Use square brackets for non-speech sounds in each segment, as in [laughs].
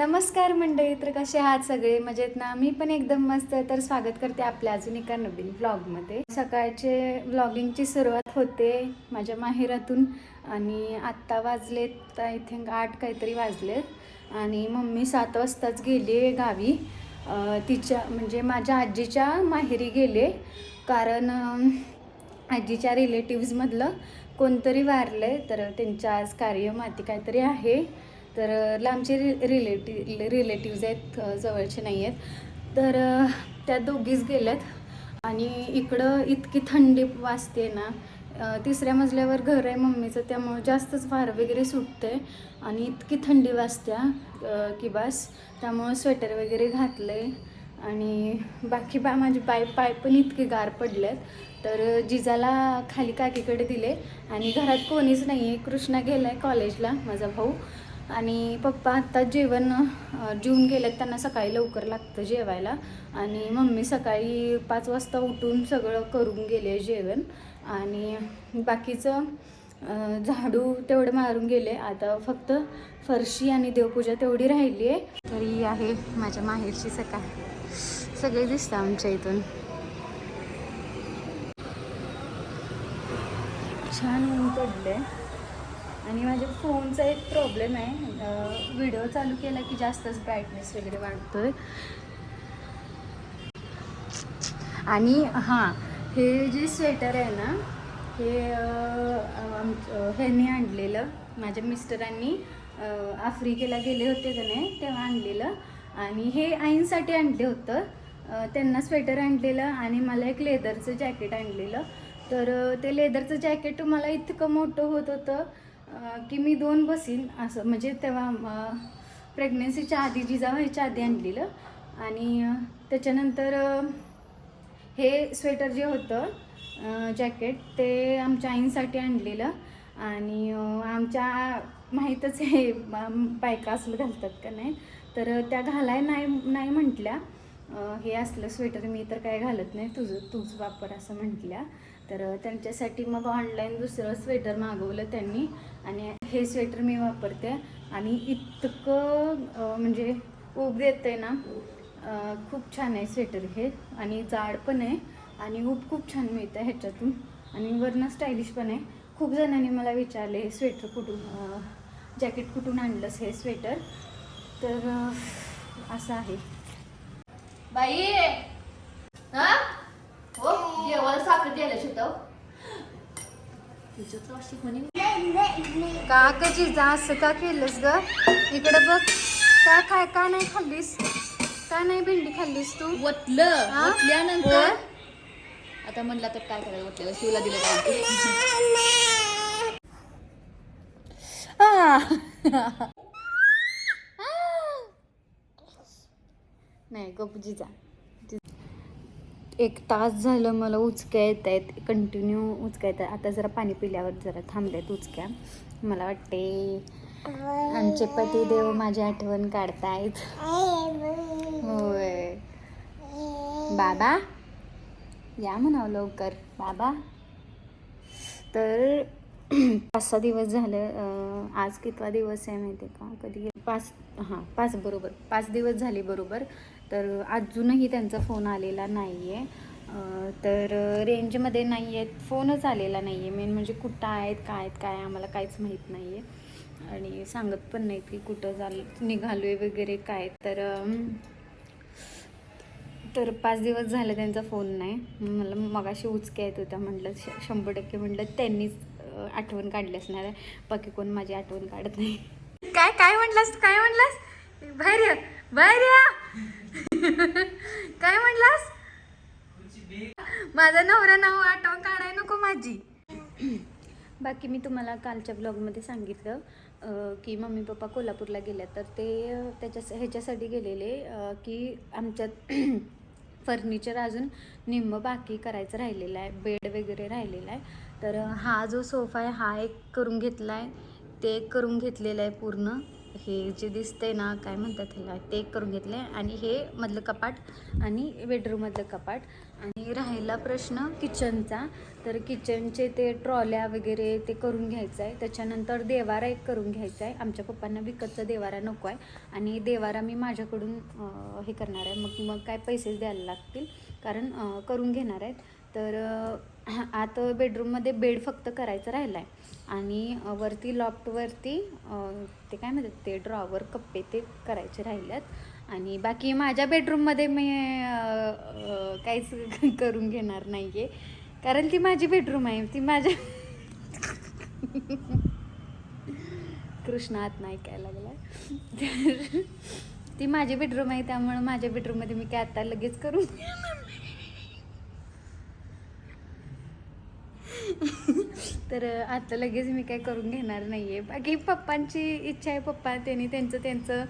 नमस्कार मंडळी तर कसे आहात सगळे? मजेत ना? मी पण एकदम मस्त. आहे तर स्वागत करते आपल्या अजून एका नवीन ब्लॉगमध्ये सकाळचे ब्लॉगिंगची सुरुवात होते माझ्या माहेरातून आणि आत्ता वाजलेत आय थिंक आठ काहीतरी वाजलेत. आणि मम्मी सात वाजताच गेली आहे गावी. तिच्या म्हणजे माझ्या आजीच्या माहेरी गेले. कारण आजीच्या रिलेटिव्समधलं कोणतरी वारलं तर त्यांच्या आज कार्यमाती काहीतरी आहे. तर लांबचे रि रिलेटिव रिलेटिव्ज आहेत जवळचे नाही आहेत. तर त्या दोघीच गेल्यात आणि इकडं इतकी थंडी वाजते ना तिसऱ्या मजल्यावर घर आहे मम्मीचं त्यामुळं जास्तच वारं वगैरे सुटते आणि इतकी थंडी वाजत्या की बस. त्यामुळं स्वेटर वगैरे घातलं आहे आणि बाकी बा माझे पाय पाय पण इतके गार पडलेत तर जिजाला खाली काकीकडे दिले आणि घरात कोणीच नाही आहे कृष्णा गेला आहे कॉलेजला माझा भाऊ. आणि पप्पा आत्ता जेवण जेवून गेलेत त्यांना सकाळी लवकर लागतं जेवायला. आणि मम्मी सकाळी पाच वाजता उठून सगळं करून गेले जेवण. आणि बाकीचं झाडू तेवढं मारून गेले. आता फक्त फरशी आणि देवपूजा तेवढी राहिली आहे. तरी आहे माझ्या माहेरची सकाळ. सगळे दिसतं आमच्या इथून. छान ऊन पडले आणि माझ्या फोनचा एक प्रॉब्लेम आहे. व्हिडिओ चालू केला की जास्तच ब्राईटनेस वगैरे वाढतोय. आणि हां हे जे स्वेटर आहे ना हे अं, ह्यांनी आणलेलं. माझ्या मिस्टरांनी आफ्रिकेला गेले होते त्याने तेव्हा आणलेलं. आणि हे आईंसाठी आणले होतं. त्यांना स्वेटर आणलेलं आणि मला एक लेदरचं जॅकेट आणलेलं. तर ते लेदरचं जॅकेट मला इतकं मोठं होत होतं की मी दोन बसीन असं म्हणजे तेव्हा प्रेग्नन्सीच्या आधी जिजा व्हायच्या आधी आणलेलं. आणि त्याच्यानंतर हे स्वेटर जे होतं जॅकेट ते आमच्या आईंसाठी आणलेलं. आणि आमच्या माहीतच आहे बायका असलं घालतात का नाही. तर त्या घालाय नाही नाही म्हटल्या. हे असलं स्वेटर मी तर काय घालत नाही तुझं तूच वापर असं म्हटल्या. तर त्यांच्यासाठी मग ऑनलाईन दुसरं स्वेटर मागवलं त्यांनी. आणि हे स्वेटर मी वापरते. आणि इतकं म्हणजे उब देतं आहे ना खूप छान आहे स्वेटर हे. आणि जाड पण आहे. आणि ऊब खूप छान मिळतं ह्याच्यातून. आणि वरनं स्टायलिश पण आहे. खूप जणांनी मला विचारले हे स्वेटर कुठून जॅकेट कुठून आणलंस हे स्वेटर तर असं आहे. बाई! हा जेवायला साखर द्यायला शिकव तिचं अशी म्हणे. का ग जिजा असं का केलंस ग? इकडे बघ. का काय का नाही खाल्लीस? का नाही भेंडी खाल्लीस तू? वतलं हा? वतल्यानंतर आता म्हणलं तर काय करायचं वतल्यावर शिवला दिलं पाहिजे. नाही गप जिजा एक तास झालं मला उचक्या येत आहेत. कंटिन्यू उचक्या येत आहेत. आता जरा पाणी पिल्यावर जरा थांबल्यात उचक्या. मला वाटते आमचे पती देव माझी आठवण काढतायत. होय. बाबा या म्हणावं लवकर. बाबा. तर [clears throat] पाच सहा दिवस झालं आज कितवा दिवस आहे माहिती आहे का? कधी पाच हां पाच बरोबर. पाच दिवस झाले बरोबर. तर अजूनही त्यांचा फोन आलेला नाही आहे तर रेंजमध्ये नाही आहेत फोनच आलेला नाही आहे मेन म्हणजे कुठं आहेत काय आहेत काय आम्हाला काहीच माहीत नाही आहे आणि सांगत पण नाहीत की कुठं झालं निघालो आहे वगैरे काय. तर तर पाच दिवस झाले त्यांचा फोन नाही. मला मगाशी उचक्या येत होत्या. म्हटलं श- शंभर टक्के म्हटलं त्यांनीच आठवण काढली असणार आहे. बाकी कोण माझी आठवण काढत नाही. काय काय म्हटलास काय म्हटलास बाहेर भर बाहेर काय म्हणलास? माझा नवरा नाव आठवण काढाय नको माझी. बाकी मी तुम्हाला कालच्या ब्लॉगमध्ये सांगितलं की मम्मी पप्पा कोल्हापूरला गेल्या तर ते त्याच्या ह्याच्यासाठी गेलेले की आमच्यात [clears throat] फर्निचर अजून निम्म बाकी करायचं राहिलेलं आहे बेड वगैरे राहिलेला आहे. तर हा जो सोफा आहे हा एक करून घेतला आहे ते एक करून घेतलेला आहे पूर्ण. हे जे दिसतंय ना काय म्हणतात ह्याला ते एक करून घेतलं. आहे आणि हे मधलं कपाट आणि बेडरूममधलं कपाट. आणि राहिला प्रश्न किचनचा तर किचनचे ते ट्रॉल्या वगैरे ते करून घ्यायचं आहे त्याच्यानंतर देवारा एक करून घ्यायचा आहे आमच्या पप्पांना विकतचा देवारा नको आहे. आणि देवारा मी माझ्याकडून हे करणार आहे. मग मग काय पैसेच द्यायला लागतील. कारण करून घेणार आहेत. तर आत बेडरूममध्ये बेड फक्त करायचं राहिलं आहे आणि वरती लॉफ्टवरती ते काय म्हणतात ते ड्रॉवर कप्पे ते करायचे राहिलेत. आणि बाकी माझ्या बेडरूममध्ये मी काहीच [laughs] करून घेणार नाही आहे कारण ती माझी बेडरूम आहे ती माझ्या [laughs] कृष्णात नाही काय लागला तर [laughs] ती माझी बेडरूम आहे त्यामुळं माझ्या बेडरूममध्ये मी काय आता लगेच करून तर आता लगेच मी काय करून घेणार नाही आहे बाकी पप्पांची इच्छा आहे पप्पा त्यांनी त्यांचं त्यांचं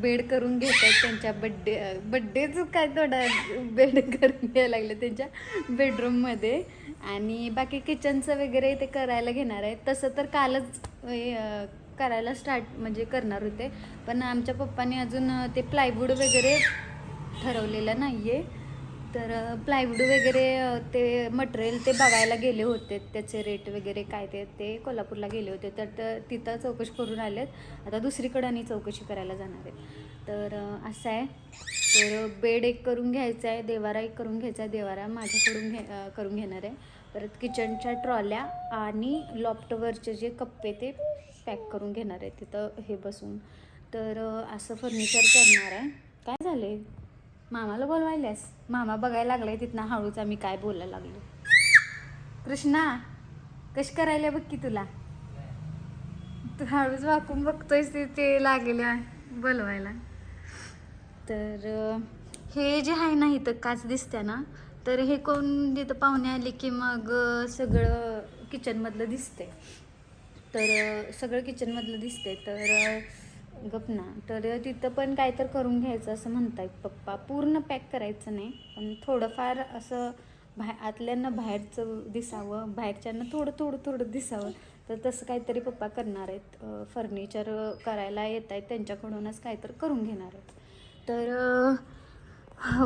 बेड करून घेत आहेत त्यांच्या बड्डे बड्डेच काय थोडा बेड करून घ्यायला लागले त्यांच्या बेडरूममध्ये आणि बाकी किचनचं वगैरे ते करायला घेणार आहे तसं तर कालच हे, करायला स्टार्ट म्हणजे करणार होते. पण आमच्या पप्पाने अजून ते प्लायवूड वगैरे ठरवलेलं नाही आहे तर प्लायवूड वगैरे ते मटेरियल ते बघायला गेले होते. त्याचे रेट वगैरे काय ते ते कोल्हापूरला गेले होते. तर त- तिथं चौकशी करून आलेत. आता दुसरीकडे आणि चौकशी करायला जाणार आहे. तर असं आहे. तर बेड एक करून घ्यायचा आहे देवारा एक करून घ्यायचा आहे देवारा माझ्याकडून घे करून घेणार आहे. परत किचनच्या ट्रॉल्या आणि लॉफ्टवरचे जे कप्पे ते पॅक करून घेणार आहे. तिथं हे बसून. तर असं फर्निचर करणार आहे. काय झालं मामाला बोलवायल्यास? मामा बघायला लागलाय तिथनं हळूच आम्ही काय बोलायला लागलो. कृष्णा कशी करायला बघ की तुला? तू हळूच वाकून बघतोयस ते ते लागले बोलवायला. तर हे जे आहे ना इथं काच दिसत्या ना तर हे कोण जिथं पाहुणे आले की मग सगळं किचनमधलं दिसते तर सगळं किचनमधलं दिसते तर गप ना. तर तिथं पण काय तर करून घ्यायचं असं म्हणतात पप्पा. पूर्ण पॅक करायचं नाही पण थोडंफार असं बाहेर आतल्यांना बाहेरचं दिसावं बाहेरच्यांना थोडं थोडं थोडं दिसावं. तर तसं काहीतरी पप्पा करणार आहेत. फर्निचर करायला येत आहेत त्यांच्याकडूनच काहीतरी करून घेणार आहेत. तर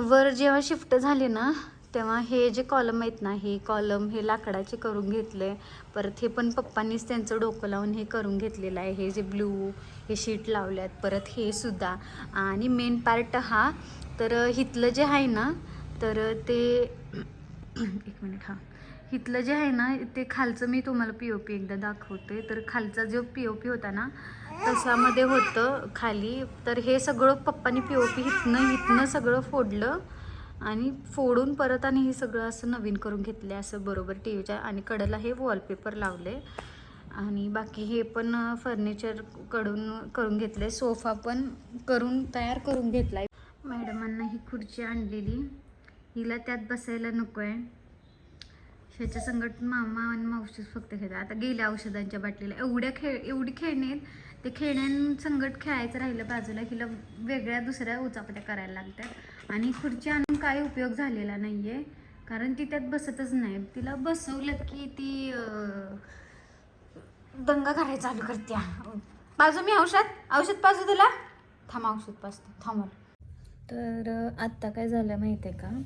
वर जेव्हा शिफ्ट झाली ना तेव्हा हे जे कॉलम आहेत ना हे कॉलम हे लाकडाचे करून घेतले. परत हे पण पप्पांनीच त्यांचं डोकं लावून हे करून घेतलेलं आहे. हे जे ब्लू हे शीट लावल्यात परत हे सुद्धा. आणि मेन पार्ट हा तर हिथलं जे आहे ना तर ते [clears throat] एक मिनिट हा. इथलं जे आहे ना ते खालचं मी तुम्हाला पी ओ पी एकदा दाखवते. तर खालचा जो पी ओ पी होता ना तशामध्ये होतं खाली. तर हे सगळं पप्पानी पी ओ पी हिथनं हिथनं सगळं फोडलं. आणि फोडून परत आणि हे सगळं असं नवीन करून घेतले असं बरोबर टी व्हीच्या आणि कडेला हे वॉलपेपर लावले आणि बाकी हे पण फर्निचरकडून करून घेतले सोफा पण करून तयार करून घेतला आहे मॅडमांना ही खुर्ची आणलेली. हिला त्यात बसायला नको आहे ह्याच्या संगट मामा आणि मावशीच फक्त खेळतात. आता गेल्या औषधांच्या बाटलीला. एवढ्या खेळ एवढी खेळणी आहेत ते खेळण्यांसंगट खेळायचं राहिलं बाजूला हिला वेगळ्या दुसऱ्या उचापट्या करायला लागतात. आणि खुर्ची आण काही उपयोग झालेला नाही आहे कारण ती त्यात बसतच नाही. तिला बसवलं की ती दंगा करायला चालू करते. बाजू मी औषध? औषध पाजू तुला? थांब औषध पाजते. थांबल तर आत्ता काय झालं माहिती आहे का?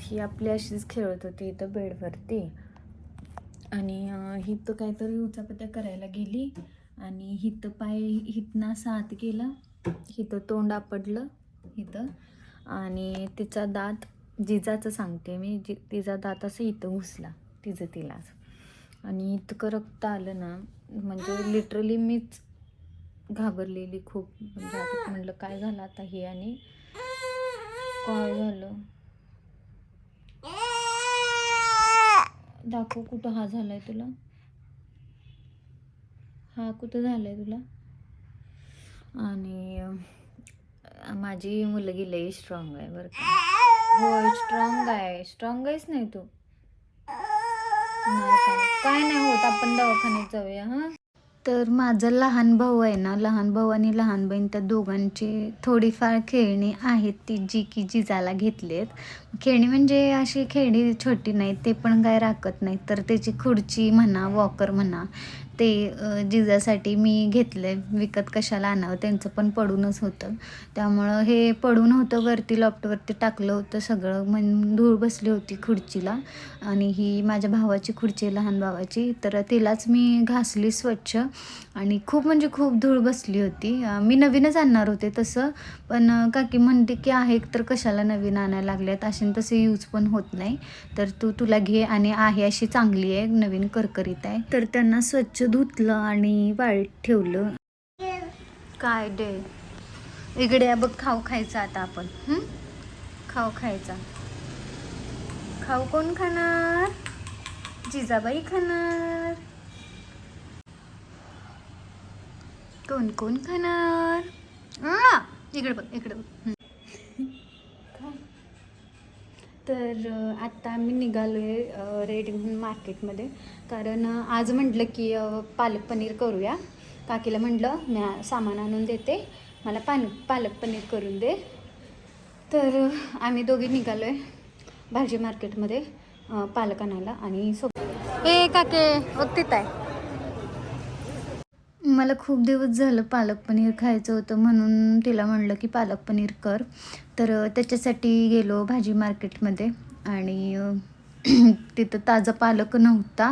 ही आपली अशीच खेळत होती इथं बेडवरती. आणि अं, काहीतरी उचापत्या करायला गेली. आणि हिथं पाय हिथनं साथ आत गेला हिथं तोंड आपडलं इथं आणि तिचा दात जिजाचं सांगते मी. जि तिचा दात असं इथं घुसला तिचं तिलाच आणि इतकं रक्त आलं ना म्हणजे लिटरली मीच घाबरलेली खूप. म्हणजे आता म्हणलं काय झालं आता हे? आणि काय झालं. दाखव कुठं हा झालाय तुला. हा कुठं झालाय तुला. आणि माझी मुलगी लई स्ट्रॉंग आहे बरं का. [laughs] हो स्ट्रॉंग आहे. स्ट्रॉंग आहेच नाही तू. नाही काय नाही होत आपण दवाखान्यात जाऊया हां? तर माझा लहान भाऊ आहे ना लहान भाऊ आणि लहान बहीण त्या दोघांची थोडीफार खेळणी आहेत ती जी की जिजाला घेतलीत. खेळणी म्हणजे अशी खेळणी छोटी नाहीत ते पण काय राखत नाहीत. तर त्याची खुर्ची म्हणा वॉकर म्हणा ते जिजासाठी मी घेतले विकत कशाला आणावं? त्यांचं पण पडूनच होतं. त्यामुळं हे पडून होतं वरती लॉफ्टवरती टाकलं होतं सगळं. मन धूळ बसली होती खुर्चीला. आणि ही माझ्या भावाची खुर्ची आहे, लहान भावाची. तर तिलाच मी घासली स्वच्छ. आणि खूप म्हणजे खूप धूळ बसली होती. मी नवीनच आणणार होते तसं. पण काकी म्हणते की आहे तर कशाला नवीन आणायला लागल्यात? असे न तसे यूज पण होत नाही. तर तू तुला घे आणि आहे अशी चांगली आहे नवीन करकरीत आहे. तर त्यांना स्वच्छ धुतलं आणि वाळीत ठेवलं. काय डे? इकडे बघ खाऊ खायचा आता आपण. खाऊ खायचा. खाऊ कोण खाणार? जिजाबाई खाणार. कोण कोण खाणार? इकडे बघ इकडे बघ. तर आत्ता आम्ही निघालो आहे रेडी म्हणून मार्केटमध्ये. कारण आज म्हटलं की पालक पनीर करूया. काकीला म्हटलं मी सामान आणून देते. मला पान पालक पनीर करून दे. तर आम्ही दोघी निघालो आहे भाजी मार्केटमध्ये पालक आणायला आणि सोबत हे काके बघ तिथं आहे. मला खूप दिवस झालं पालक पनीर खायचं होतं म्हणून तिला म्हणलं की पालक पनीर कर. तर त्याच्यासाठी गेलो भाजी मार्केटमध्ये आणि [clears throat] तिथं ताजा पालक नव्हता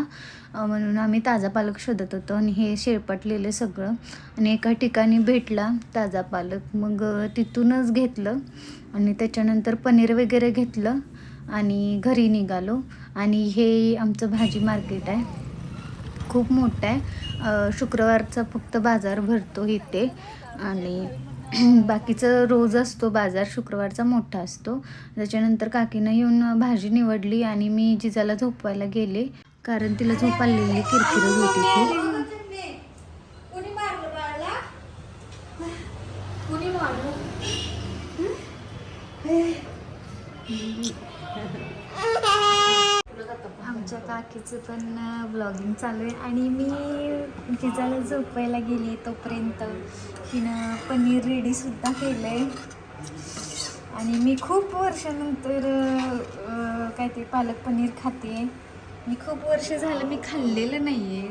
म्हणून आम्ही ताजा पालक शोधत होतो आणि हे शेळपटलेलं सगळं आणि एका ठिकाणी भेटला ताजा पालक. मग तिथूनच घेतलं आणि त्याच्यानंतर पनीर वगैरे घेतलं आणि घरी निघालो. आणि हे आमचं भाजी मार्केट आहे. खूप मोठं आहे. शुक्रवारचा फक्त बाजार भरतो इथे आणि [clears throat] बाकीचं रोज असतो बाजार शुक्रवारचा मोठा असतो. त्याच्यानंतर काकीनं येऊन भाजी निवडली आणि मी जिजाला झोपवायला गेले. कारण तिला झोप आलेली किरकिरत होती खूप. काकीचं पण ब्लॉगिंग चालू आहे. आणि मी जिजाला झोपायला गेली तोपर्यंत. तिनं पनीर रेडीसुद्धा केलं आहे आणि मी खूप वर्षानंतर काय ते पालक पनीर खाते. मी खूप वर्ष झालं मी खाल्लेलं नाही आहे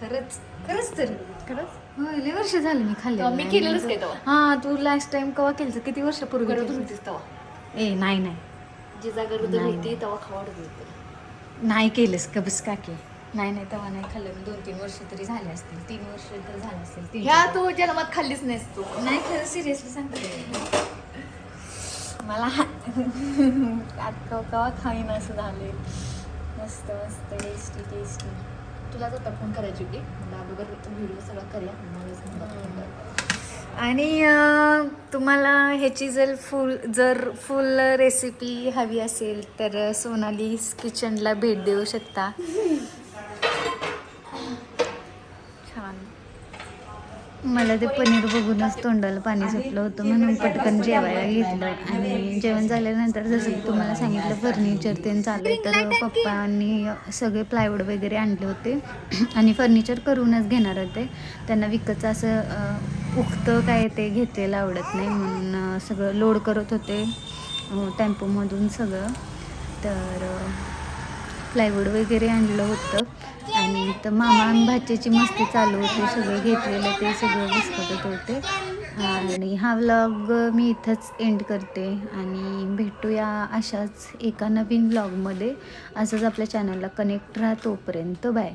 खरंच खरंच तर. खरंच? लय वर्ष झालं मी खाल्लेलं मी. केलेलंच काय तेव्हा? हां तू लास्ट टाइम केव्हा केलं किती वर्षापूर्वी? होतीस तेव्हा. ए नाही नाही. जिजा गरोदर नाही. होती तेव्हा खावाडत होती. नाही केलंस का बस काकी नाही नाही तेव्हा नाही खाल्लं. मी दोन तीन वर्ष तरी झाले असतील. तीन वर्ष तर झाले असतील तीन ह्या तू जन्मात खाल्लीच नाहीस तू. नाही खरं सिरियसली सांगते. मला आता कवा खाईन असं झाले मस्त मस्त टेस्टी टेस्टी तुलाच आता फोन करायची होती. मला अगोदर व्हिडिओ सगळं करूया. कर. आणि तुम्हाला ह्याची जर फुल जर फुल रेसिपी हवी असेल तर सोनाली किचनला भेट देऊ शकता. छान. मला ते पनीर बघूनच तोंडाला पाणी सुटलं होतं म्हणून पटकन जेवायला घेतलं. आणि जेवण झाल्यानंतर जसं की तुम्हाला सांगितलं फर्निचर ते चालू आहे तर पप्पांनी सगळे प्लायवूड वगैरे आणले होते. आणि फर्निचर करूनच घेणार होते. त्यांना विकतचं असं उगतं काय ते घेतलेलं आवडत नाही म्हणून सगळं लोड करत होते टेम्पोमधून सगळं. तर प्लायवूड वगैरे आणलं होतं. आणि तर मामा आणि भाच्याची मस्ती चालू होती सगळं घेतलेलं ते सगळं विस्कटत होते. आणि हा व्लॉग मी इथंच एंड करते. आणि भेटूया अशाच एका नवीन व्लॉगमध्ये असंच आपल्या चॅनलला कनेक्ट राहा तोपर्यंत. बाय